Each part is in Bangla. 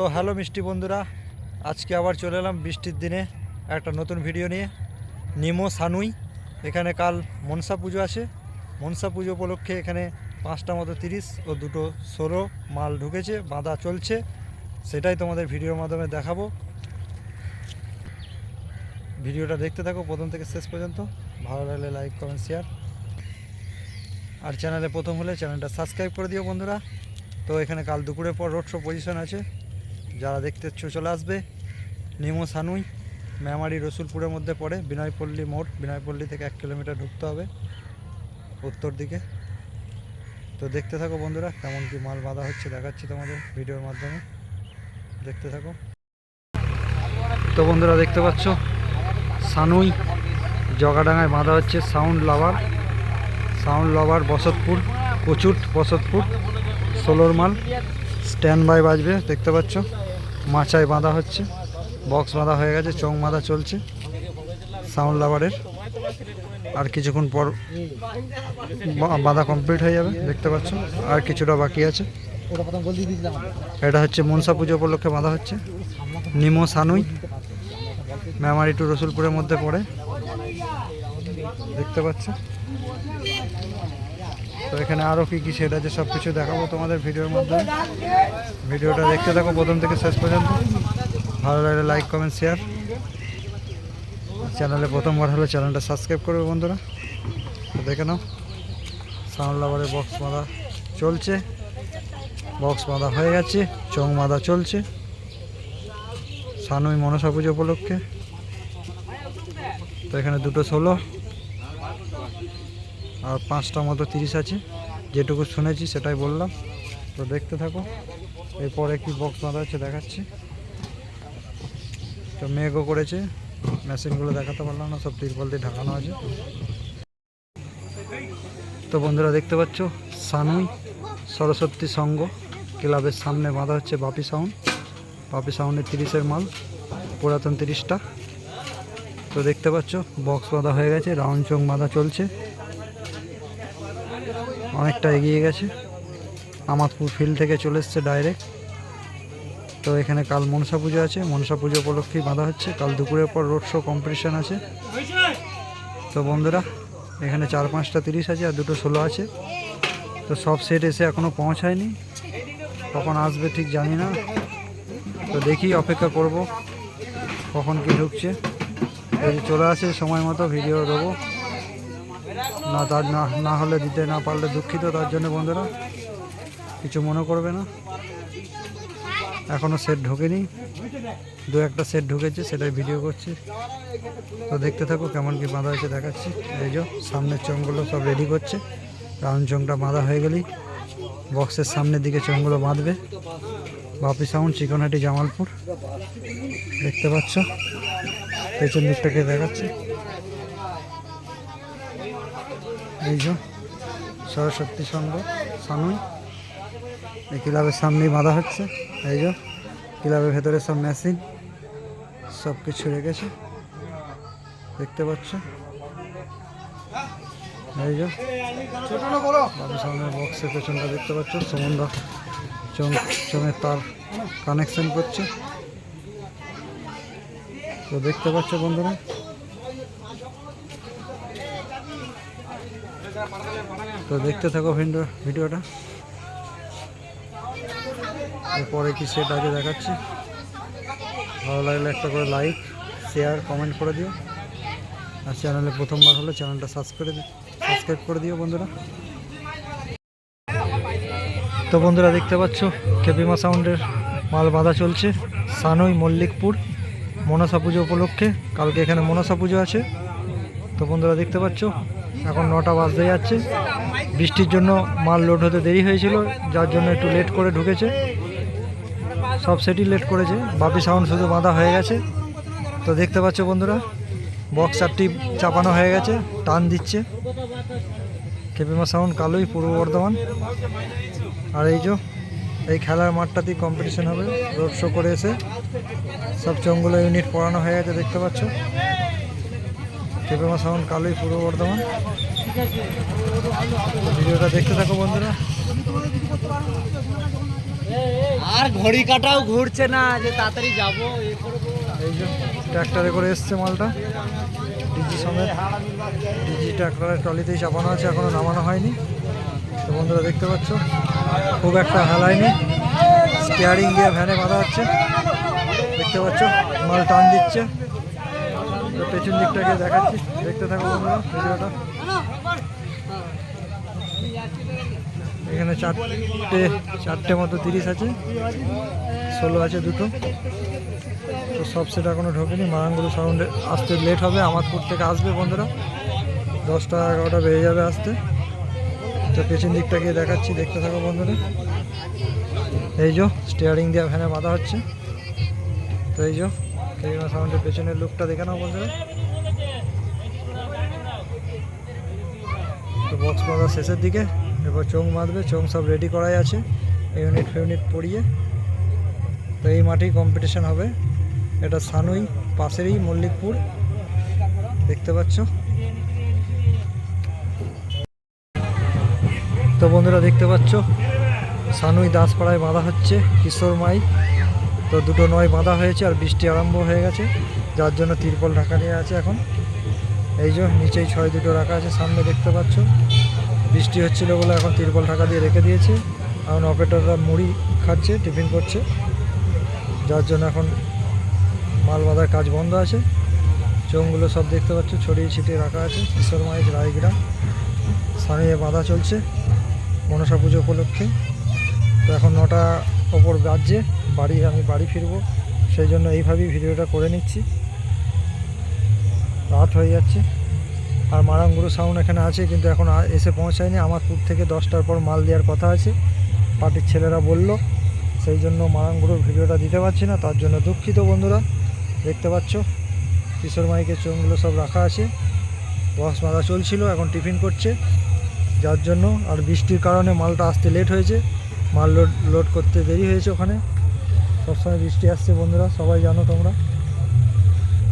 তো হ্যালো মিষ্টি বন্ধুরা, আজকে আবার চলে এলাম বৃষ্টির দিনে একটা নতুন ভিডিও নিয়ে। নিমো সানুই, এখানে কাল মনসা পুজো আছে। মনসা পুজো উপলক্ষে এখানে পাঁচটা মতো তিরিশ ও দুটো ষোলো মাল ঢুকেছে, বাঁধা চলছে। সেটাই তোমাদের ভিডিওর মাধ্যমে দেখাবো। ভিডিওটা দেখতে থাকো প্রথম থেকে শেষ পর্যন্ত। ভালো লাগলে লাইক কমেন্ট শেয়ার আর চ্যানেলে প্রথম হলে চ্যানেলটা সাবস্ক্রাইব করে দিও বন্ধুরা। তো এখানে কাল দুপুরের পর রোড শো পজিশন আছে। যারা দেখতে চলে আসবে। নিমো সানুই, মেমারি রসুলপুরের মধ্যে পড়ে, বিনয়পল্লী মোড়। বিনয়পল্লী থেকে এক কিলোমিটার ঢুকতে হবে উত্তর দিকে। তো দেখতে থাকো বন্ধুরা, কেমন কি মাল বাঁধা হচ্ছে, দেখাচ্ছি তোমাদের ভিডিওর মাধ্যমে। দেখতে থাকো। তো বন্ধুরা, দেখতে পাচ্ছ, সানুই জগাডাঙায় বাঁধা হচ্ছে sound lover. Sound lover Basatpur Kachut Basatpur, ষোলোর মাল। স্ট্যান্ড বাই বাজবে, দেখতে পাচ্ছ। মাচায় বাঁধা হচ্ছে বক্স বাঁধা হয়ে গেছে চং বাঁধা চলছে সাউন্ড লাভারের আর কিছুক্ষণ পর বাঁধা কমপ্লিট হয়ে যাবে, দেখতে পাচ্ছ। আর কিছুটা বাকি আছে। এটা হচ্ছে মনসা পুজো উপলক্ষে বাঁধা হচ্ছে। নিমো সানুই, মেমারি টু রসুলপুরের মধ্যে পড়ে। দেখতে পাচ্ছ। তো এখানে আরও কী কী সেট আছে সব কিছু দেখাবো তোমাদের ভিডিওর মধ্যে। ভিডিওটা দেখতে থাকো প্রথম থেকে শেষ পর্যন্ত। ভালো লাগলে লাইক কমেন্ট শেয়ার চ্যানেলে প্রথমবার হলে চ্যানেলটা সাবস্ক্রাইব করবে বন্ধুরা। তো দেখে নাও সাউন্ড লাভারের বক্স বাঁধা চলছে। বক্স বাঁধা হয়ে গেছে চং বাঁধা চলছে। সানুই মনসা পুজো উপলক্ষে। তো এখানে দুটো ষোলো। আর পাঁচটা মতো তিরিশ আছে। যেটুকু শুনেছি সেটাই বললাম। তো দেখতে থাকো। এরপরে কি বক্স বাঁধা হচ্ছে দেখাচ্ছি। তো মেঘও করেছে। মেশিনগুলো দেখাতে পারলাম না, সব তিরপল দিয়ে ঢাকানো আছে। তো বন্ধুরা দেখতে পাচ্ছ সানুই সরস্বতী সংঘ ক্লাবের সামনে বাঁধা হচ্ছে বাপি সাউন্ড। বাপি সাউন্ডের তিরিশের মাল, পুরাতন তিরিশটা। তো দেখতে পাচ্ছ বক্স বাঁধা হয়ে গেছে, রাউন্ড চোখ বাঁধা চলছে। অনেকটা এগিয়ে গেছে। আমাদপুর ফিল্ড থেকে চলে এসছে ডাইরেক্ট তো এখানে কাল মনসা পুজো আছে। মনসা পুজো উপলক্ষেই বাঁধা হচ্ছে। কাল দুপুরের পর রোড শো কম্পিটিশান আছে। তো বন্ধুরা, এখানে চার পাঁচটা তিরিশ আছে আর দুটো ষোলো আছে। তো সব সেট এসে এখনও পৌঁছায়নি। কখন আসবে ঠিক জানি না। তো দেখি অপেক্ষা করব কখন কি ঢুকছে। চলে আসে সময় মতো ভিডিও দেবো। না, তার না না হলে দিতে না পারলে দুঃখিত তার জন্য বন্ধুরা। কিছু মনে করবে না। এখনও সেট ঢোকেনি। দু একটা সেট ঢুকেছে, সেটাই ভিডিও করছি। তো দেখতে থাকো কেমন কি বাঁধা হয়েছে, দেখাচ্ছি। এই যে, সামনের চোঙগুলো সব রেডি করছে। রাউন্ড চোঙটা বাঁধা হয়ে গেলেই বক্সের সামনের দিকে চোঙগুলো বাঁধবে। বাপি সাউন্ড, চিকনহাটি জামালপুর। দেখতে পাচ্ছ? পেছন দিকটাকে দেখাচ্ছে। যে সরস্বতী সংঘ সানুই। এই ক্লাবের সামনেই বাঁধা হচ্ছে। এই যে ক্লাবের ভেতরে সব মেশিন, সব কিছু রেখেছে। দেখতে পাচ্ছ? এই যে বাবু সামনের বক্সের পেছনটা দেখতে পাচ্ছ? সমন্দা চং চঙের তার কানেকশন করছে। তো দেখতে পাচ্ছ বন্ধুরা তো দেখতে থাকো ভিডিও ভিডিওটা। এরপরে কি সেট আগে দেখাচ্ছি। ভালো লাগলে একটা করে লাইক শেয়ার কমেন্ট করে দিও। আর চ্যানেলে প্রথমবার হলে চ্যানেলটা সাবস্ক্রাইব সাবস্ক্রাইব করে দিও বন্ধুরা। তো বন্ধুরা দেখতে পাচ্ছ, কেপিমা সাউন্ডের মাল বাঁধা চলছে। সানই মল্লিকপুর, মনসা পুজো উপলক্ষে। কালকে এখানে মনসা পুজো আছে। তো বন্ধুরা দেখতে পাচ্ছ এখন নটা বাজতে যাচ্ছে। বৃষ্টির জন্য মাল লোড হতে দেরি হয়েছিল, যার জন্য একটু লেট করে ঢুকেছে। সব সেটি লেট করেছে, বাপি সাউন্ড শুধু বাঁধা হয়ে গেছে। তো দেখতে পাচ্ছ বন্ধুরা বক্স চারটি চাপানো হয়ে গেছে, টান দিচ্ছে। কেপিমা সাউন্ড কালোই, পূর্ব বর্ধমান। আর এই যে, এই খেলার মাঠটাতেই কম্পিটিশন হবে। রোড শো করে এসে সব চঙ্গুলো ইউনিট পড়ানো হয়ে গেছে, দেখতে পাচ্ছ। কেপিমা সাউন্ড কালোই পূর্ব বর্ধমান। ভিডিওটা দেখতে থাকো বন্ধুরা। আর ঘড়ি কাটাও ঘুরছে না যে তাড়াতাড়ি যাব এই যে ট্র্যাক্টরে করে এসছে মালটা। ডিজি সমেত। ডিজি ট্র্যাক্টরের ট্রলিতেই চাপানো আছে এখনও নামানো হয়নি। তো বন্ধুরা দেখতে পাচ্ছ খুব একটা হেলায়নি। স্টিয়ারিং দিয়ে ভ্যানে বাঁধা হচ্ছে। দেখতে পাচ্ছ মাল টান দিচ্ছে। পেছন দিকটাকে দেখাচ্ছি। দেখতে থাকো বন্ধুরা, ভিডিওটা। এখানে চারটে চারটে মতো তিরিশ আছে, ষোলো আছে দুটো। তো সব সেট এখনও ঢোকেনি। মারাঙ্গুলো সাউন্ডে আসতে লেট হবে, আমাদপুর থেকে আসবে বন্ধুরা। দশটা এগারোটা বেজে যাবে আসতে। তো পেছন দিকটা গিয়ে দেখাচ্ছি, দেখতে থাকো বন্ধুরা। এই যে স্টিয়ারিং দিয়ে ভ্যানে বাঁধা হচ্ছে। তো এই যে কেরিমা সাউন্ডের পেছনের লুকটা দেখে নাও তো বক্স বাঁধা শেষের দিকে এবার চোং বাঁধবে চোং সব রেডি করাই আছে ইউনিট ফিউনিট পরিয়ে। তো এই মাঠেই কম্পিটিশন হবে। এটা সানুই, পাশেরই মল্লিকপুর, দেখতে পাচ্ছ। তো বন্ধুরা দেখতে পাচ্ছ, সানুই দাসপাড়ায় বাঁধা হচ্ছে, কিশোর মাই। তো দুটো নয় বাঁধা হয়েছে আর বৃষ্টি আরম্ভ হয়ে গেছে, যার জন্য তিরপল ঢাকা নিয়ে আছে এখন। এই যে নিচেই ছয় দুটো রাখা আছে, সামনে দেখতে পাচ্ছ। বৃষ্টি হচ্ছিল বলে এখন তিরপল ঢাকা দিয়ে রেখে দিয়েছে। এখন অপারেটররা মুড়ি খাচ্ছে, টিফিন করছে। যার জন্য এখন মাল বাঁধার কাজ বন্ধ আছে। চোঙগুলো সব দেখতে পাচ্ছ, ছড়িয়ে ছিটিয়ে রাখা আছে। কিশোর মায়ের রায়গ্রাম। সানিয়ে বাঁধা চলছে মনসা পুজো উপলক্ষে। তো এখন নটা ওপর বাজছে। বাড়ি, আমি বাড়ি ফিরবো। সেই জন্য এইভাবেই ভিডিওটা করে নিচ্ছি। রাত হয়ে যাচ্ছে। আর মারাঙ্গুরু সাউন্ড এখানে আছে, কিন্তু এখন এসে পৌঁছায়নি। আমারপুর থেকে দশটার পর মাল দেওয়ার কথা আছে। পার্টির ছেলেরা বলল, সেই জন্য মারাঙ্গুরুর ভিডিওটা দিতে পারছি না। তার জন্য দুঃখিত বন্ধুরা। দেখতে পাচ্ছ, কিশোর মাইকের চোঙগুলো সব রাখা আছে। বস বাঁধা চলছিল, এখন টিফিন করছে। যার জন্য আর বৃষ্টির কারণে মালটা আসতে লেট হয়েছে। মাল লোড লোড করতে দেরি হয়েছে ওখানে। সবসময় বৃষ্টি আসছে বন্ধুরা, সবাই জানো তোমরা।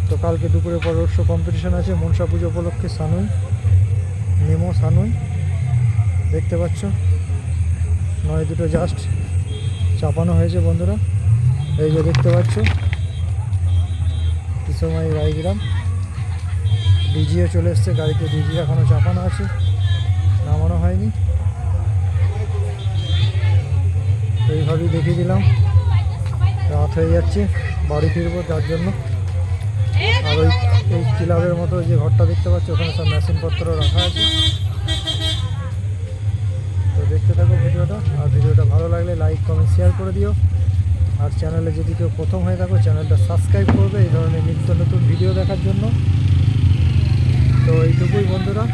তো কালকে দুপুরে পর রোড কম্পিটিশন আছে, মনসা পুজো উপলক্ষে সানুই, নেমো সানুই। দেখতে পাচ্ছ, নয় দুটো জাস্ট চাপানো হয়েছে বন্ধুরা। এই যে দেখতে পাচ্ছ কিসময় রায়গ্রাম। ডিজিও চলে এসছে, গাড়িতে ডিজি এখনও চাপানো আছে, নামানো হয়নি। এইভাবেই দেখিয়ে দিলাম। রাত হয়ে যাচ্ছে, বাড়ি ফিরবো যার জন্য। আর ওই এই ক্লাবের মতো যে ঘরটা দেখতে পাচ্ছি, ওখানে সব মেশিনপত্র রাখা আছে। তো দেখতে থাকো ভিডিওটা, আর ভিডিওটা ভালো লাগলে লাইক, কমেন্ট, শেয়ার করে দিও। আর চ্যানেলে যদি কেউ প্রথম হয়ে থাকো, চ্যানেলটা সাবস্ক্রাইব করবে, এই ধরনের নিত্য নতুন ভিডিও দেখার জন্য। তো এইটুকুই বন্ধুরা।